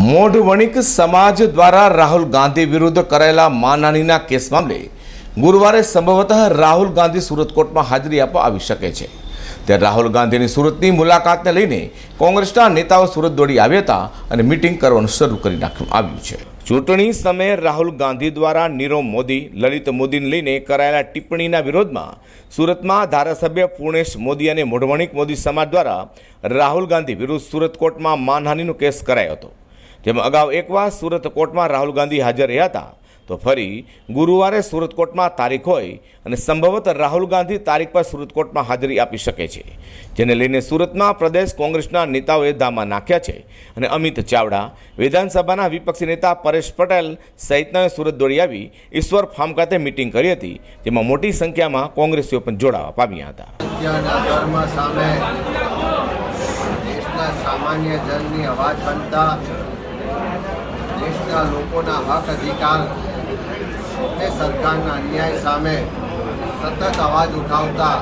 મોઢ વણિક સમાજ દ્વારા રાહુલ ગાંધી વિરુદ્ધ કરાયેલા માનહાનિના કેસ મામલે ગુરુવારે સંભવતઃ રાહુલ ગાંધી સુરત કોર્ટમાં હાજરી આપવા આવી શકે છે. ત્યારે રાહુલ ગાંધીની સુરતની મુલાકાતને લઈને કોંગ્રેસના નેતાઓ સુરત દોડી આવ્યા હતા અને મિટિંગ કરવાનું શરૂ કરી નાખવામાં આવ્યું છે. ચૂંટણી સમયે રાહુલ ગાંધી દ્વારા નીરવ મોદી, લલિત મોદીને લઈને કરાયેલા ટિપ્પણીના વિરોધમાં સુરતમાં ધારાસભ્ય પૂર્ણેશ મોદી અને મોઢવણિક મોદી સમાજ દ્વારા રાહુલ ગાંધી વિરુદ્ધ સુરત કોર્ટમાં માનહાનિનો કેસ કરાયો હતો. જેમાં અગાઉ એકવાર સુરત કોર્ટમાં રાહુલ ગાંધી હાજર રહ્યા હતા, તો ફરી ગુરુવારે સુરત કોર્ટમાં તારીખ હોય અને સંભવત રાહુલ ગાંધી તારીખ પર સુરત કોર્ટમાં હાજરી આપી શકે છે. જેને લઈને સુરતમાં પ્રદેશ કોંગ્રેસના નેતાઓએ ધામા નાખ્યા છે અને અમિત ચાવડા, વિધાનસભાના વિપક્ષી નેતા પરેશ પટેલ સહિતના સુરત દોડી આવી ઈશ્વર ફાર્મ ખાતે મિટિંગ કરી હતી, જેમાં મોટી સંખ્યામાં કોંગ્રેસીઓ પણ જોડાવા પામ્યા હતા. સામાન્ય જનની અવાજ બનતા દેશના લોકોના હક અધિકાર અને સરકારના અન્યાય સામે સતત અવાજ ઉઠાવતા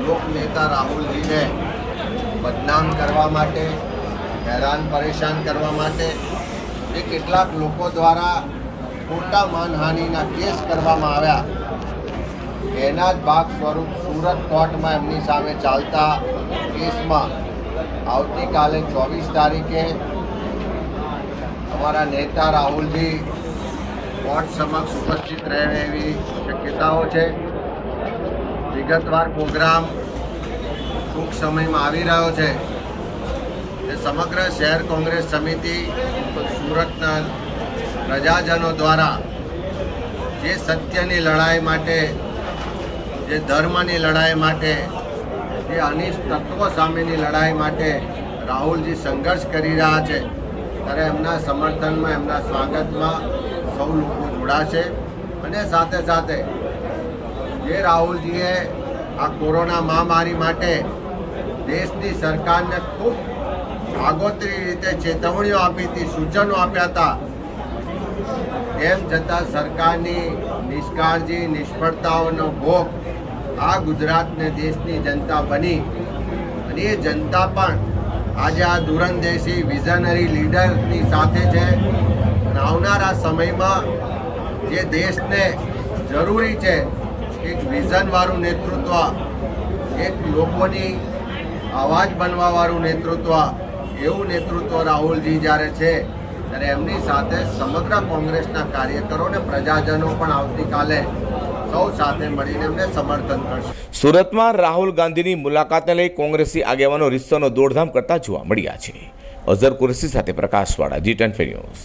લોકનેતા રાહુલજીને બદનામ કરવા માટે, હેરાન પરેશાન કરવા માટે એ કેટલાક લોકો દ્વારા ખોટા માનહાનિના કેસ કરવામાં આવ્યા. એના જ ભાગ સ્વરૂપ સુરત કોર્ટમાં એમની સામે ચાલતા કેસમાં આવતીકાલે ચોવીસ તારીખે અમારા નેતા રાહુલજી કોર્ટ સમક્ષ ઉપસ્થિત રહે એવી શક્યતાઓ છે. વિગતવાર પ્રોગ્રામ ટૂંક સમયમાં આવી રહ્યો છે. એ સમગ્ર શહેર કોંગ્રેસ સમિતિ, સુરતના પ્રજાજનો દ્વારા જે સત્યની લડાઈ માટે, જે ધર્મની લડાઈ માટે, જે અનિષ્ટ તત્વો સામેની લડાઈ માટે રાહુલજી સંઘર્ષ કરી રહ્યા છે. ત્યારે એમના સમર્થનમાં, એમના સ્વાગતમાં સૌ લોકો જોડાશે અને સાથે સાથે જે રાહુલજીએ આ કોરોના મહામારી માટે દેશની સરકારને ખૂબ આગોતરી રીતે ચેતવણીઓ આપી હતી, સૂચનો આપ્યા હતા તેમ છતાં સરકારની નિષ્કાળજી, નિષ્ફળતાઓનો ભોગ આ ગુજરાતને દેશની જનતા બની. અને એ જનતા પણ આજે આ દૂરંદેશી વિઝનરી લીડરની સાથે છે. અને આવનારા સમયમાં જે દેશને જરૂરી છે, એક વિઝનવાળું નેતૃત્વ, એક લોકોની અવાજ બનવાવાળું નેતૃત્વ, એવું નેતૃત્વ રાહુલજી જ્યારે છે, ત્યારે એમની સાથે સમગ્ર કોંગ્રેસના કાર્યકરો અને પ્રજાજનો પણ આવતીકાલે સુરતમાં રાહુલ ગાંધીની મુલાકાતને લઈ કોંગ્રેસી આગેવાનો રિશ્તોનો દોડધામ કરતા જોવા મળ્યા છે. અઝર કુરેશી સાથે પ્રકાશવાળા જી ટેન ન્યૂઝ.